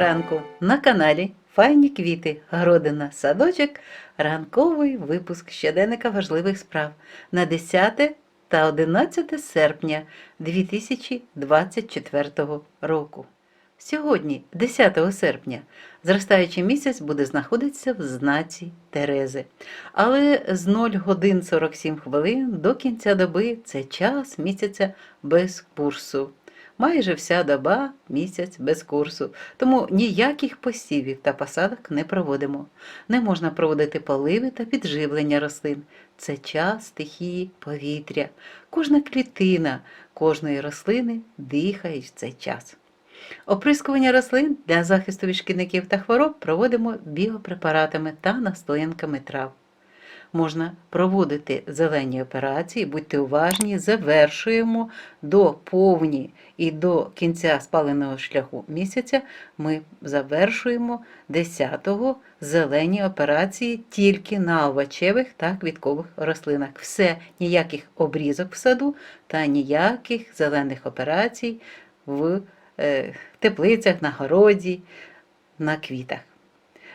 ранку на каналі Файні квіти, городина, садочок, ранковий випуск щоденника важливих справ на 10 та 11 серпня 2024 року. Сьогодні, 10 серпня, зростаючий місяць буде знаходитися в знаці Терези. Але з 0 годин 47 хвилин до кінця доби це час місяця без курсу. Майже вся доба місяць без курсу, тому ніяких посівів та посадок не проводимо. Не можна проводити поливи та підживлення рослин. Це час стихії повітря. Кожна клітина кожної рослини дихає в цей час. Оприскування рослин для захисту від шкідників та хвороб проводимо біопрепаратами та настоянками трав. Можна проводити зелені операції, будьте уважні, завершуємо до повні і до кінця спаленого шляху місяця ми завершуємо 10-го зелені операції тільки на овочевих та квіткових рослинах. Все, ніяких обрізок в саду та ніяких зелених операцій в е, теплицях, на городі, на квітах.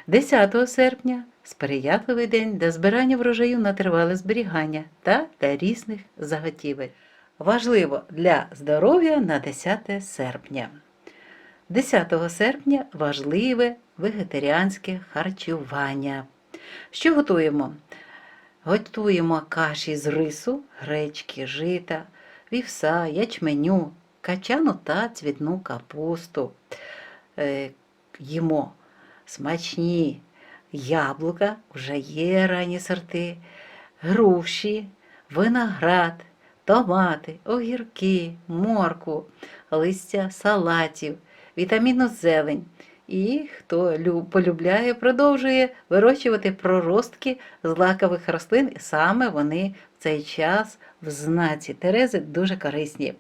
10 серпня сприятливий день для збирання врожаю на тривале зберігання та для різних заготівель. Важливо для здоров'я на 10 серпня. 10 серпня важливе вегетаріанське харчування. Що готуємо? Готуємо каші з рису, гречки, жита, вівса, ячменю, качану та цвітну капусту. Е, Їмо смачні яблука, вже є ранні сорти, груші, виноград, томати, огірки, морку, листя салатів, вітамінну зелень. І хто полюбляє, продовжує вирощувати проростки з лакових рослин, і саме вони в цей час в знаці Терези дуже корисні.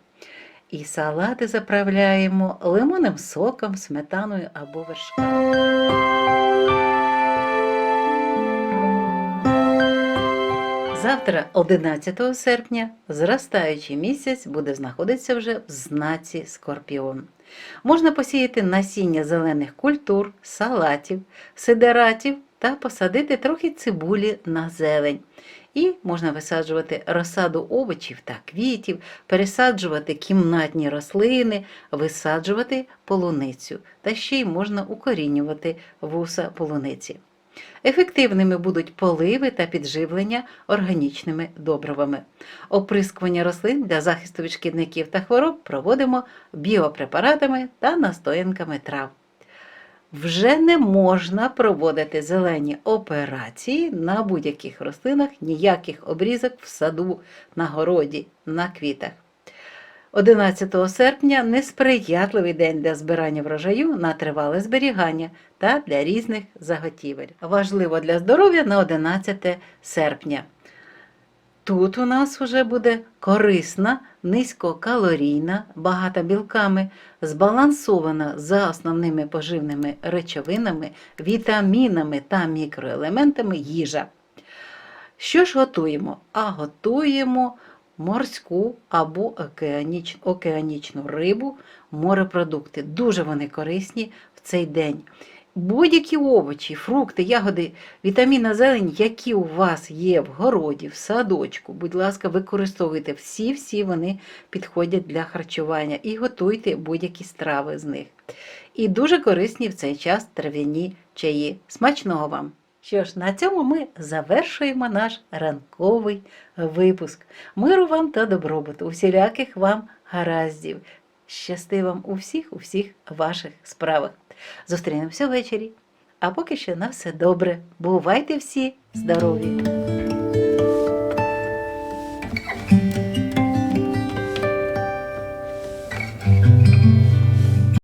І салати заправляємо лимонним соком, сметаною або вершками. Завтра, 11 серпня, зростаючий місяць буде знаходитися вже в знаці Скорпіон. Можна посіяти насіння зелених культур, салатів, сидератів та посадити трохи цибулі на зелень. І можна висаджувати розсаду овочів та квітів, пересаджувати кімнатні рослини, висаджувати полуницю. Та ще й можна укорінювати вуса полуниці. Ефективними будуть поливи та підживлення органічними добривами. Оприскування рослин для захисту від шкідників та хвороб проводимо біопрепаратами та настоянками трав. Вже не можна проводити зелені операції на будь-яких рослинах, ніяких обрізок в саду, на городі, на квітах. 11 серпня несприятливий день для збирання врожаю на тривале зберігання та для різних заготівель. Важливо для здоров'я на 11 серпня. Тут у нас вже буде корисна, низькокалорійна, багата білками, збалансована за основними поживними речовинами, вітамінами та мікроелементами їжа. Що ж готуємо? А готуємо морську або океаніч, океанічну рибу, морепродукти. Дуже вони корисні в цей день. Будь-які овочі, фрукти, ягоди, вітамінна зелень, які у вас є в городі, в садочку, будь ласка, використовуйте всі-всі вони підходять для харчування і готуйте будь-які страви з них. І дуже корисні в цей час трав'яні чаї. Смачного вам! Що ж, на цьому ми завершуємо наш ранковий випуск. Миру вам та добробуту, усіляких вам гараздів. Щасти вам у всіх, у всіх ваших справах. Зустрінемося ввечері. А поки що на все добре. Бувайте всі здорові!